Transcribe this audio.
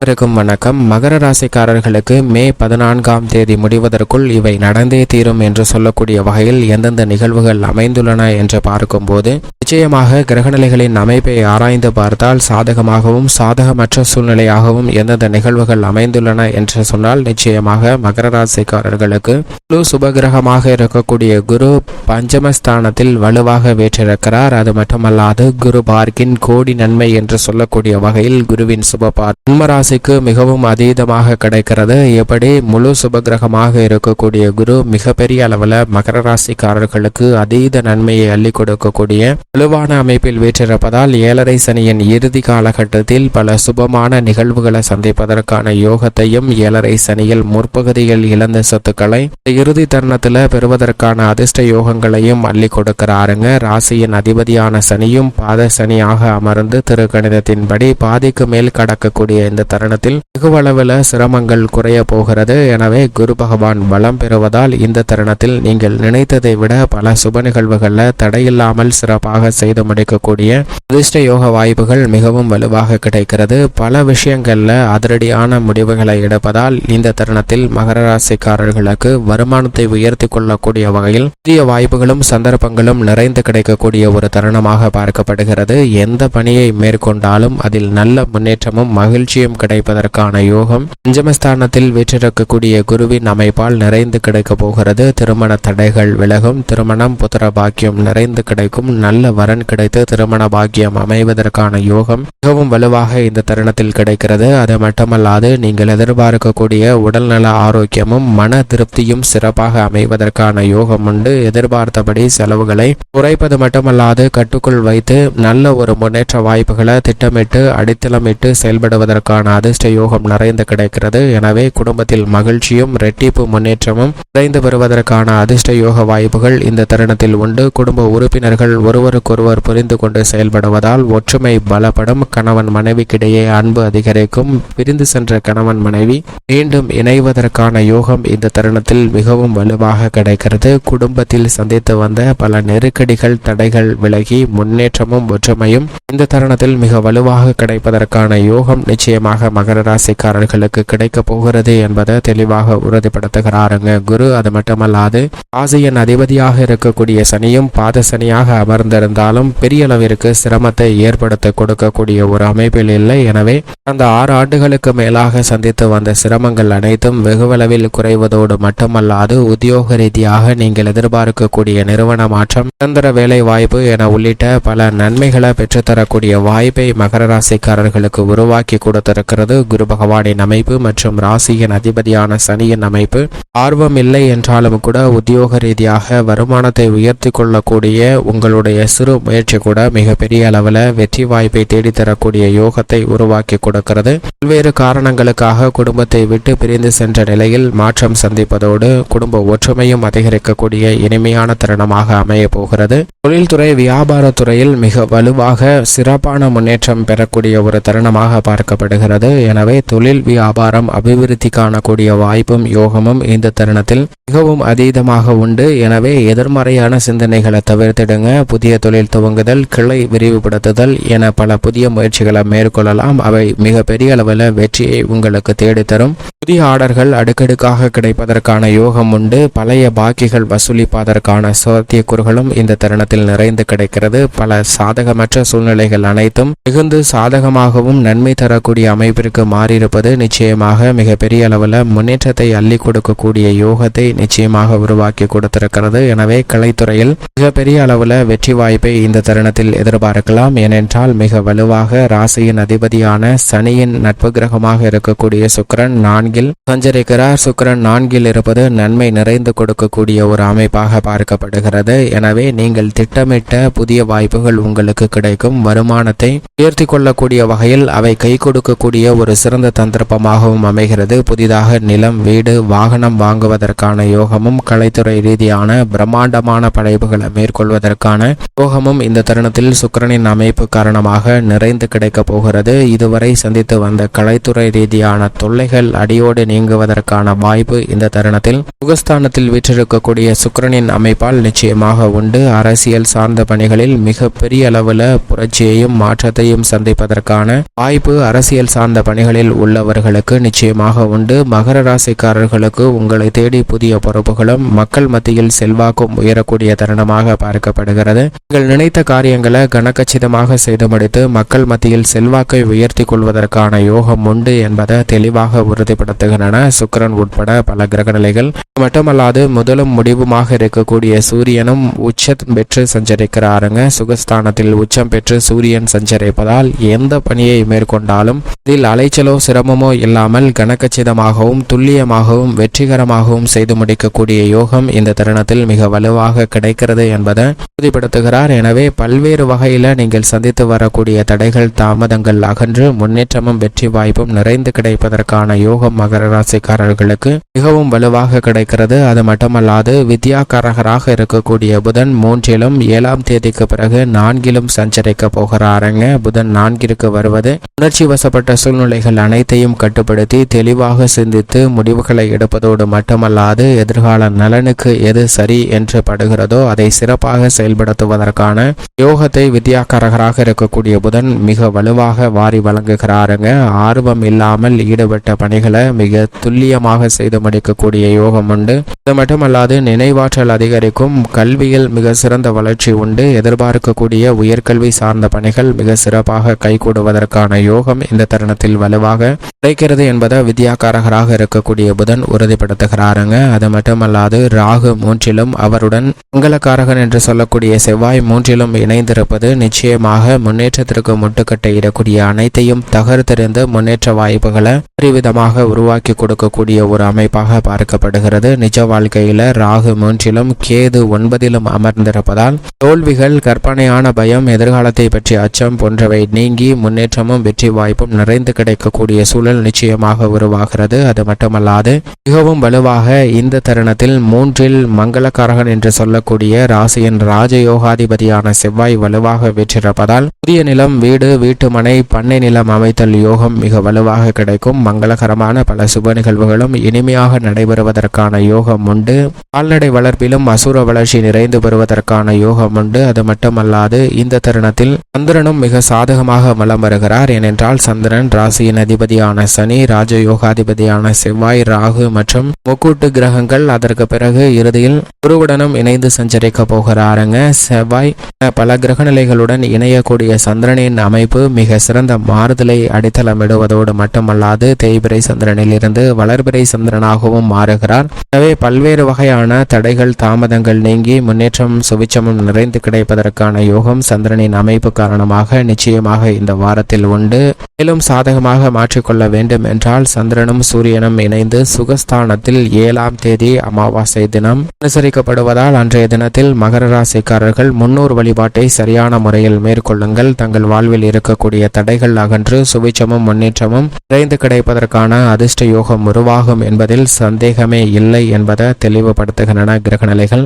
அனைவருக்கும் வணக்கம். மகர ராசிக்காரர்களுக்கு மே பதினான்காம் தேதி முடிவதற்குள் இவை நடந்தே தீரும் என்று சொல்லக்கூடிய வகையில் எந்தெந்த நிகழ்வுகள் அமைந்துள்ளன என்று பார்க்கும்போது நிச்சயமாக கிரகநிலைகளின் அமைப்பை ஆராய்ந்து பார்த்தால் சாதகமாகவும் சாதகமற்ற சூழ்நிலையாகவும் எந்தெந்த நிகழ்வுகள் அமைந்துள்ளன என்று சொன்னால் நிச்சயமாக மகர ராசிக்காரர்களுக்கு முழு சுபகிரகமாக இருக்கக்கூடிய குரு பஞ்சமஸ்தானத்தில் வலுவாக வேற்றிருக்கிறார். அது மட்டுமல்லாது குரு பார்க்கின் கோடி நன்மை என்று சொல்லக்கூடிய வகையில் குருவின் சுபபார் ஜன்மராசிக்கு மிகவும் அதீதமாக கிடைக்கிறது. எப்படி முழு சுபகிரகமாக இருக்கக்கூடிய குரு மிகப்பெரிய அளவில் மகர ராசிக்காரர்களுக்கு அதீத நன்மையை அள்ளி கொடுக்கக்கூடிய வலுவான அமைப்பில் வீற்றிருப்பதால் ஏழரை சனியின் இறுதி காலகட்டத்தில் பல சுபமான நிகழ்வுகளை சந்திப்பதற்கான யோகத்தையும் ஏழரை சனியில் முற்பகுதியில் இழந்த சொத்துக்களை இறுதி தருணத்தில் பெறுவதற்கான அதிர்ஷ்ட யோகங்களையும் அள்ளி கொடுக்கிறாருங்க. ராசியின் அதிபதியான சனியும் பாத சனியாக அமர்ந்து திருக்கணிதத்தின்படி பாதிக்கு மேல் கடக்கக்கூடிய இந்த தருணத்தில் வெகுவளவில் சிரமங்கள் குறைய போகிறது. எனவே குரு பகவான் பலம் பெறுவதால் இந்த தருணத்தில் நீங்கள் நினைத்ததை விட பல சுப நிகழ்வுகளில் தடையில்லாமல் சிறப்பாக செய்து முடிக்கக்கூடிய அதிர்ஷ்ட யோக வாய்ப்புகள் மிகவும் வலுவாக கிடைக்கிறது. பல விஷயங்களில் அதிரடியான முடிவுகளை எடுப்பதால் இந்த தருணத்தில் மகர ராசிக்காரர்களுக்கு வருமானத்தை உயர்த்தி கொள்ளக்கூடிய வகையில் புதிய வாய்ப்புகளும் சந்தர்ப்பங்களும் நிறைந்து கிடைக்கக்கூடிய ஒரு தருணமாக பார்க்கப்படுகிறது. எந்த பணியை மேற்கொண்டாலும் அதில் நல்ல முன்னேற்றமும் மகிழ்ச்சியும் கிடைப்பதற்கான யோகம் பஞ்சமஸ்தானத்தில் வீற்றிருக்கக்கூடிய குருவின் அமைப்பால் நிறைந்து கிடைக்க போகிறது. திருமண தடைகள் விலகும் திருமணம் புத்திர பாக்கியம் நிறைந்து கிடைக்கும். நல்ல வரன் கிடைத்து திருமண பாக்கியம் அமைவதற்கான யோகம் மிகவும் வலுவாக இந்த தருணத்தில் கிடைக்கிறது. அது மட்டுமல்லாது நீங்கள் எதிர்பார்க்கக்கூடிய உடல்நல ஆரோக்கியமும் மன திருப்தியும் சிறப்பாக அமைவதற்கான யோகம் உண்டு. எதிர்பார்த்தபடி செலவுகளை குறைப்பது மட்டுமல்லாது கட்டுக்குள் வைத்து நல்ல ஒரு முன்னேற்ற வாய்ப்புகளை திட்டமிட்டு அடித்தளமிட்டு செயல்படுவதற்கான அதிர்ஷ்ட யோகம் நிறைந்து கிடைக்கிறது. எனவே குடும்பத்தில் மகிழ்ச்சியும் ரெட்டிப்பு முன்னேற்றமும் நிறைந்து பெறுவதற்கான அதிர்ஷ்ட யோக வாய்ப்புகள் இந்த தருணத்தில் உண்டு. குடும்ப உறுப்பினர்கள் ஒருவருக்கு ஒருவருக்கொருவர் புரிந்து கொண்டு செயல்படுவதால் ஒற்றுமை பலப்படும். கணவன் மனைவிக்கிடையே அன்பு அதிகரிக்கும். பிரிந்து சென்ற கணவன் மனைவி மீண்டும் இணைவதற்கான யோகம் இந்த தருணத்தில் மிகவும் வலுவாக கிடைக்கிறது. குடும்பத்தில் சந்தித்து வந்த பல நெருக்கடிகள் தடைகள் விலகி முன்னேற்றமும் ஒற்றுமையும் இந்த தருணத்தில் மிக வலுவாக கிடைப்பதற்கான யோகம் நிச்சயமாக மகர ராசிக்காரர்களுக்கு கிடைக்கப் போகிறது என்பதை தெளிவாக உறுதிப்படுத்துகிறாருங்க குரு. அது மட்டுமல்லாது ஆசியன் அதிபதியாக இருக்கக்கூடிய சனியும் பாத சனியாக இருந்தாலும் பெரிய அளவிற்கு சிரமத்தை ஏற்படுத்த கொடுக்கக்கூடிய ஒரு அமைப்பில் இல்லை. எனவே அந்த ஆறு ஆண்டுகளுக்கு மேலாக சந்தித்து வந்த சிரமங்கள் அனைத்தும் வெகுவளவில் குறைவதோடு மட்டுமல்லாது உத்தியோக ரீதியாக நீங்கள் எதிர்பார்க்கக்கூடிய நிறுவன மாற்றம் நிரந்தர வேலை வாய்ப்பு என உள்ளிட்ட பல நன்மைகளை பெற்றுத்தரக்கூடிய வாய்ப்பை மகர ராசிக்காரர்களுக்கு உருவாக்கி கொடுத்திருக்கிறது. குரு பகவானின் அமைப்பு மற்றும் ராசியின் அதிபதியான சனியின் அமைப்பு. ஆர்வம் இல்லை என்றாலும் கூட உத்தியோக ரீதியாக வருமானத்தை உயர்த்தி கொள்ளக்கூடிய உங்களுடைய சிறு முயற்சி கூட மிகப்பெரிய அளவில் வெற்றி வாய்ப்பை தேடித்தரக்கூடிய யோகத்தை உருவாக்கி கொடுக்கிறது. பல்வேறு காரணங்களுக்காக குடும்பத்தை விட்டு பிரிந்து சென்ற நிலையில் மாற்றம் சந்திப்பதோடு குடும்ப ஒற்றுமையும் அதிகரிக்கக்கூடிய இனிமையான தருணமாக அமைய போகிறது. தொழில்துறை வியாபாரத்துறையில் மிக வலுவாக சிறப்பான முன்னேற்றம் பெறக்கூடிய ஒரு தருணமாக பார்க்கப்படுகிறது. எனவே தொழில் வியாபாரம் அபிவிருத்தி காணக்கூடிய வாய்ப்பும் யோகமும் இந்த தருணத்தில் மிகவும் அதீதமாக உண்டு. எனவே எதிர்மறையான சிந்தனைகளை தவிர்த்திடுங்க. புதிய தொழில் துவங்குதல் கிளை விரிவுபடுத்துதல் என பல புதிய முயற்சிகளை மேற்கொள்ளலாம். அவை மிக பெரிய அளவில் வெற்றியை உங்களுக்கு தேடித்தரும். புதிய ஆர்டர்கள் அடுக்கடுக்காக கிடைப்பதற்கான யோகம் உண்டு. பழைய பாக்கிகள் வசூலிப்பதற்கான சாத்தியக்கூறுகளும் இந்த தருணத்தில் நிறைந்து கிடைக்கிறது. பல சாதகமற்ற சூழ்நிலைகள் அனைத்தும் மிகுந்து சாதகமாகவும் நன்மை தரக்கூடிய அமைப்பிற்கு மாறியிருப்பது நிச்சயமாக மிகப்பெரிய அளவில் முன்னேற்றத்தை அள்ளி கொடுக்கக்கூடிய யோகத்தை நிச்சயமாக உருவாக்கி கொடுத்திருக்கிறது. எனவே கலைத்துறையில் மிகப்பெரிய அளவில் வெற்றி வாய்ப்பு இந்த தருணத்தில் எதிர்பார்க்கலாம். ஏனென்றால் மிக வலுவாக ராசியின் அதிபதியான சனியின் நட்பு கிரகமாக இருக்கக்கூடிய சுக்கிரன் நான்கில் சஞ்சரிக்கிறார். சுக்கிரன் நான்கில் இருப்பது நன்மை நிறைந்து கொடுக்கக்கூடிய ஒரு அமைப்பாக பார்க்கப்படுகிறது. எனவே நீங்கள் திட்டமிட்ட புதிய வாய்ப்புகள் உங்களுக்கு கிடைக்கும். வருமானத்தை உயர்த்தி கொள்ளக்கூடிய வகையில் அவை கை கொடுக்கக்கூடிய ஒரு சிறந்த தந்திரப்பமாகவும் அமைகிறது. புதிதாக நிலம் வீடு வாகனம் வாங்குவதற்கான யோகமும் கலைத்துறை ரீதியான பிரம்மாண்டமான படைப்புகளை மேற்கொள்வதற்கான யோகமும் இந்த தருணத்தில் சுக்கரனின் அமைப்பு காரணமாக நிறைந்து கிடைக்கப் போகிறது. இதுவரை சந்தித்து வந்த கலைத்துறை ரீதியான தொல்லைகள் அடியோடு நீங்குவதற்கான வாய்ப்பு இந்த தருணத்தில். சுகஸ்தானத்தில் வீற்றிருக்கக்கூடிய சுக்கரனின் அமைப்பால் நிச்சயமாக உண்டு. அரசியல் சார்ந்த பணிகளில் மிக பெரிய அளவில் புரட்சியையும் மாற்றத்தையும் சந்திப்பதற்கான வாய்ப்பு அரசியல் சார்ந்த பணிகளில் உள்ளவர்களுக்கு நிச்சயமாக உண்டு. மகர ராசிக்காரர்களுக்கு உங்களை தேடி புதிய பொறுப்புகளும் மக்கள் மத்தியில் செல்வாக்கும் உயரக்கூடிய தருணமாக பார்க்கப்படுகிறது. நீங்கள் நினைத்த காரியங்களை கனக்கச்சிதமாக செய்து முடித்து மக்கள் மத்தியில் செல்வாக்கை உயர்த்தி கொள்வதற்கான யோகம் உண்டு என்பதை தெளிவாக உறுதிப்படுத்துகின்றன சுக்கிரன் உட்பட பல கிரகநிலைகள். மட்டுமல்லாது முதலும் முடிவுமாக இருக்கக்கூடிய சூரியனும் உச்சம் பெற்று சஞ்சரிக்கிறாருங்க. சுகஸ்தானத்தில் உச்சம் பெற்று சூரியன் சஞ்சரிப்பதால் எந்த பணியை மேற்கொண்டாலும் இதில் அலைச்சலோ சிரமமோ இல்லாமல் கனக்கச்சிதமாகவும் துல்லியமாகவும் வெற்றிகரமாகவும் செய்து முடிக்கக்கூடிய யோகம் இந்த தருணத்தில் மிக வலுவாக கிடைக்கிறது என்பதை உறுதிப்படுத்துகிறார். எனவே பல்வேறு வகையில் நீங்கள் சந்தித்து வரக்கூடிய தடைகள் தாமதங்கள் அகன்று முன்னேற்றமும் வெற்றி வாய்ப்பும் நிறைந்து கிடைப்பதற்கான யோகம் மகர ராசிக்காரர்களுக்கு மிகவும் வலுவாக கிடைக்கிறது. அது மட்டுமல்லாது வித்யாகாரகராக இருக்கக்கூடிய புதன் மூன்றிலும் ஏழாம் தேதிக்கு பிறகு நான்கிலும் சஞ்சரிக்க போகிறாருங்க. புதன் நான்கிற்கு வருவது உணர்ச்சி வசப்பட்ட சூழ்நிலைகள் அனைத்தையும் கட்டுப்படுத்தி தெளிவாக சிந்தித்து முடிவுகளை எடுப்பதோடு மட்டுமல்லாது எதிர்கால நலனுக்கு எது சரி என்று படுகிறதோ அதை சிறப்பாக செயல்படுத்துவதற்கு செயல்படுத்துவதற்கான யோகத்தை வித்யாக்காரகராக இருக்கக்கூடிய புதன் மிக வலுவாக வாரி வழங்குகிறாருங்க. ஆர்வம் இல்லாமல் ஈடுபட்ட பணிகளை மிக துல்லியமாக செய்து முடிக்கக்கூடிய யோகம் உண்டு. இது மட்டுமல்லாது நினைவாற்றல் அதிகரிக்கும் கல்வியில் மிக சிறந்த வளர்ச்சி உண்டு. எதிர்பார்க்கக்கூடிய உயர்கல்வி சார்ந்த பணிகள் மிக சிறப்பாக கைகூடுவதற்கான யோகம் இந்த தருணத்தில் வலுவாக கிடைக்கிறது என்பதை வித்யாக்காரகராக இருக்கக்கூடிய புதன் உறுதிப்படுத்துகிறாருங்க. அது மட்டுமல்லாது ராகு மூன்றிலும் அவருடன் மங்களக்காரகன் என்று சொல்லக்கூடிய செவ்வாய் மூன்றிலும் இணைந்திருப்பது நிச்சயமாக முன்னேற்றத்திற்கு முட்டுக்கட்டையிடக்கூடிய அனைத்தையும் தகர்த்தெறிந்து முன்னேற்ற வாய்ப்புகளை பெருவிதமாக உருவாக்கி கொடுக்கக்கூடிய ஒரு அமைப்பாக பார்க்கப்படுகிறது. நிஜ வாழ்க்கையில ராகு மூன்றிலும் கேது ஒன்பதிலும் அமர்ந்திருப்பதால் தோல்விகள் கற்பனையான பயம் எதிர்காலத்தை பற்றிய அச்சம் போன்றவை நீங்கி முன்னேற்றமும் வெற்றி வாய்ப்பும் நிறைந்து கிடைக்கக்கூடிய சூழல் நிச்சயமாக உருவாகிறது. அது மட்டுமல்லாது மிகவும் வலுவாக இந்த தருணத்தில் மூன்றில் மங்களக்காரகன் என்று சொல்லக்கூடிய ராசியின் ராஜயோகாதி அதிபதியான செவ்வாய் வலுவாக வெற்றிருப்பதால் புதிய நிலம் வீடு வீட்டுமனை பண்ணை நிலம் அமைத்தல் யோகம் மிக வலுவாக கிடைக்கும். மங்களகரமான பல சுப நிகழ்வுகளும் இனிமையாக நடைபெறுவதற்கான யோகம் உண்டு. கால்நடை வளர்ப்பிலும் அசுர வளர்ச்சி நிறைந்து பெறுவதற்கான யோகம் உண்டு. அது மட்டுமல்லாது இந்த தருணத்தில் சந்திரனும் மிக சாதகமாக வலம் வருகிறார். ஏனென்றால் சந்திரன் ராசியின் அதிபதியான சனி ராஜயோகாதிபதியான செவ்வாய் ராகு மற்றும் முக்கூட்டு கிரகங்கள் அதற்கு பிறகு இறுதியில் குருவுடனும் இணைந்து சஞ்சரிக்க போகிறாருங்க. செவ்வாய் செவ்வாய் பல கிரகநிலைகளுடன் இணையக்கூடிய சந்திரனின் அமைப்பு மிக சிறந்த மாறுதலை அடித்தளமிடுவதோடு மட்டுமல்லாது தேய்பிரை சந்திரனிலிருந்து வளர்பிறை சந்திரனாகவும் மாறுகிறார். எனவே பல்வேறு வகையான தடைகள் தாமதங்கள் நீங்கி முன்னேற்றம் சுவிச்சமும் நிறைந்து கிடைப்பதற்கான யோகம் சந்திரனின் அமைப்பு காரணமாக நிச்சயமாக இந்த வாரத்தில் உண்டு. மேலும் சாதகமாக மாற்றிக்கொள்ள வேண்டும் என்றால் சந்திரனும் சூரியனும் இணைந்து சுகஸ்தானத்தில் ஏழாம் தேதி அமாவாசை தினம். அனுசரிக்கப்படுவதால் அன்றைய தினத்தில் மகர ராசிக்காரர்கள் முன்னோர் வழிபாட்டை சரியான முறையில் மேற்கொள்ளுங்கள். தங்கள் வாழ்வில் இருக்கக்கூடிய தடைகள் அகன்று சுவிச்சமும் முன்னேற்றமும் நிறைந்து கிடைப்பதற்கான அதிர்ஷ்ட யோகம் உருவாகும் என்பதில் சந்தேகமே இல்லை என்பதை தெளிவுபடுத்துகின்றன கிரகநிலைகள்.